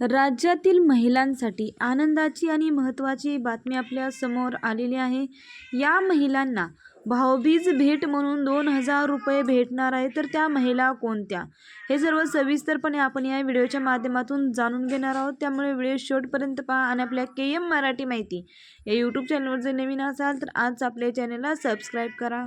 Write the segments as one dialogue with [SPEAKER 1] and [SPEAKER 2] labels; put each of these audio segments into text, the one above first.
[SPEAKER 1] राज्यातील महिलांसाठी आनंदाची आणि महत्त्वाची बातमी आपल्यासमोर आलेली आहे. या महिलांना भाऊबीज भेट म्हणून दोन हजार रुपये भेटणार आहे. तर त्या महिला कोणत्या? हे सर्व सविस्तरपणे आपण या व्हिडिओच्या माध्यमातून जाणून घेणार आहोत. त्यामुळे व्हिडिओ शेवटपर्यंत पहा आणि आपल्या के एम मराठी माहिती या यूट्यूब चॅनलवर जर नवीन असाल तर आज आपल्या चॅनलला सबस्क्राईब करा.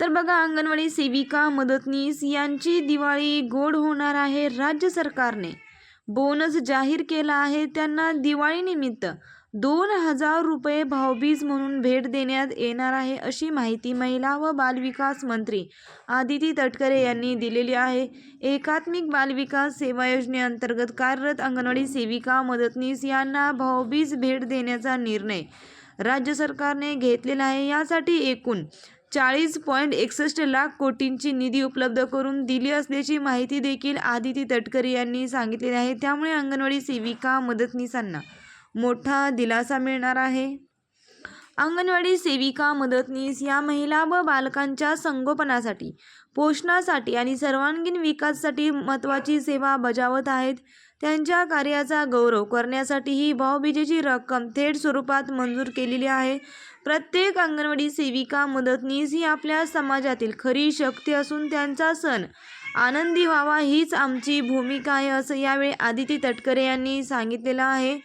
[SPEAKER 1] तर बघा अंगणवाडी सेविका मदतनीस यांची दिवाळी गोड होणार आहे राज्य सरकारने. बोनस जाहीर केला आहे त्यांना दिवाळीनिमित्त. दोन हजार रुपये भाऊबीज म्हणून भेट देण्यात येणार आहे अशी माहिती महिला व बालविकास मंत्री आदिती तटकरे यांनी दिलेली आहे. एकात्मिक बालविकास सेवा योजनेअंतर्गत कार्यरत अंगणवाडी सेविका मदतनीस यांना भाऊबीज भेट देण्याचा निर्णय राज्य सरकारने घेतलेला आहे. यासाठी एकूण चाळीस पॉईंट एकसष्ट लाख कोटींची निधी उपलब्ध करून दिली असल्याची माहिती देखील आदिती तटकरे यांनी सांगितलेली आहे. त्यामुळे अंगणवाडी सेविका मदतनीसांना मोठा दिलासा मिळणार आहे. अंगणवाडी सेविका मदतनीस या महिला व बालकांच्या संगोपनासाठी पोषणासाठी आणि सर्वांगीण विकासासाठी महत्त्वाची सेवा बजावत आहेत. त्यांच्या कार्याचा गौरव करण्यासाठी ही भावबीजेची रक्कम थेट स्वरूपात मंजूर केलेली आहे. प्रत्येक अंगणवाडी सेविका मदतनीस ही आपल्या समाजातील खरी शक्ती असून त्यांचा सण आनंदी व्हावा हीच आमची भूमिका आहे असं यावेळी आदिती तटकरे यांनी सांगितलेलं आहे.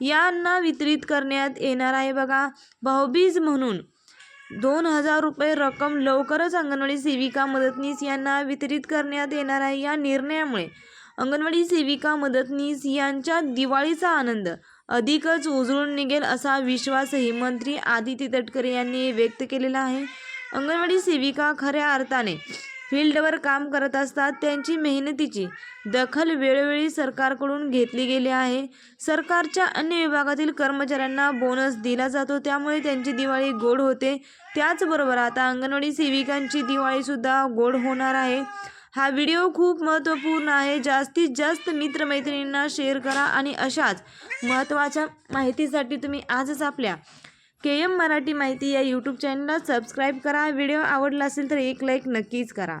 [SPEAKER 1] यांना वितरित करण्यात येणार आहे. बघा भाऊबीज म्हणून दोन हजार रुपये रक्कम लवकरच अंगणवाडी सेविका मदतनीस यांना वितरित करण्यात येणार आहे. या निर्णयामुळे अंगणवाडी सेविका मदतनीस यांच्या दिवाळीचा आनंद अधिकच उजळून निघेल असा विश्वासही मंत्री आदित्य तटकरे यांनी व्यक्त केलेला आहे. अंगणवाडी सेविका खऱ्या अर्थाने फील्डवर काम करत असतात त्यांची मेहनतीची दखल वेळोवेळी सरकारकडून घेतली गेली आहे. सरकारच्या अन्य विभागातील कर्मचाऱ्यांना बोनस दिला जातो त्यामुळे त्यांची दिवाळी गोड होते. त्याचबरोबर आता अंगणवाडी सेविकांची दिवाळीसुद्धा गोड होणार आहे. हा व्हिडिओ खूप महत्त्वपूर्ण आहे. जास्तीत जास्त मित्रमैत्रिणींना शेअर करा आणि अशाच महत्त्वाच्या माहितीसाठी तुम्ही आजच आपल्या के एम मराठी माहिती या यूट्यूब चॅनलला सबस्क्राईब करा. व्हिडिओ आवडला असेल तर एक लाईक नक्कीच करा.